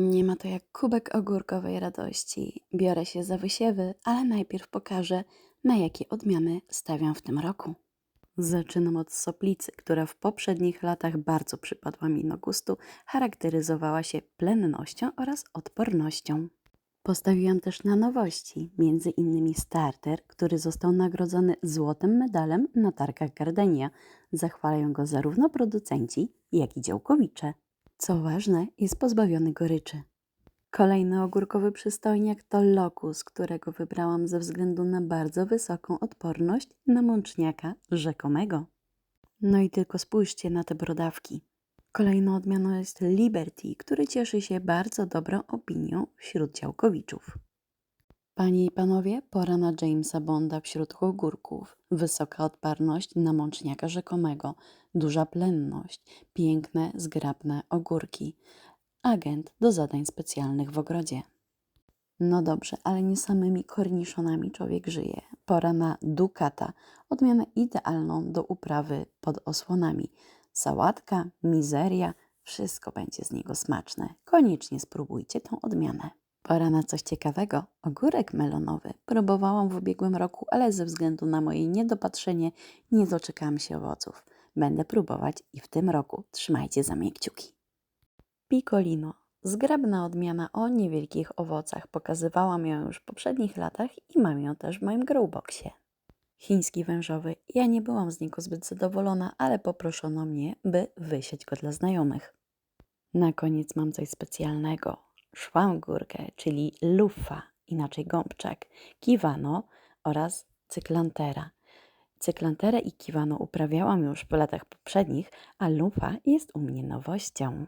Nie ma to jak kubek ogórkowej radości. Biorę się za wysiewy, ale najpierw pokażę, na jakie odmiany stawiam w tym roku. Zaczynam od soplicy, która w poprzednich latach bardzo przypadła mi do gustu, charakteryzowała się plennością oraz odpornością. Postawiłam też na nowości, między innymi starter, który został nagrodzony złotym medalem na targach Gardenia. Zachwalają go zarówno producenci, jak i działkowicze. Co ważne, jest pozbawiony goryczy. Kolejny ogórkowy przystojniak to lokus, którego wybrałam ze względu na bardzo wysoką odporność na mączniaka rzekomego. No i tylko spójrzcie na te brodawki. Kolejną odmianą jest Liberty, który cieszy się bardzo dobrą opinią wśród działkowiczów. Panie i panowie, pora na Jamesa Bonda wśród ogórków. Wysoka odporność na mączniaka rzekomego, duża plenność, piękne, zgrabne ogórki. Agent do zadań specjalnych w ogrodzie. No dobrze, ale nie samymi korniszonami człowiek żyje. Pora na Ducata, odmianę idealną do uprawy pod osłonami. Sałatka, mizeria, wszystko będzie z niego smaczne. Koniecznie spróbujcie tą odmianę. Pora na coś ciekawego. Ogórek melonowy. Próbowałam w ubiegłym roku, ale ze względu na moje niedopatrzenie nie doczekałam się owoców. Będę próbować i w tym roku. Trzymajcie za mnie kciuki. Piccolino. Zgrabna odmiana o niewielkich owocach. Pokazywałam ją już w poprzednich latach i mam ją też w moim growboxie. Chiński wężowy. Ja nie byłam z niego zbyt zadowolona, ale poproszono mnie, by wysiać go dla znajomych. Na koniec mam coś specjalnego. Szłam górkę, czyli lufa, inaczej gąbczak, kiwano oraz cyklantera. Cyklanterę i kiwano uprawiałam już w latach poprzednich, a lufa jest u mnie nowością.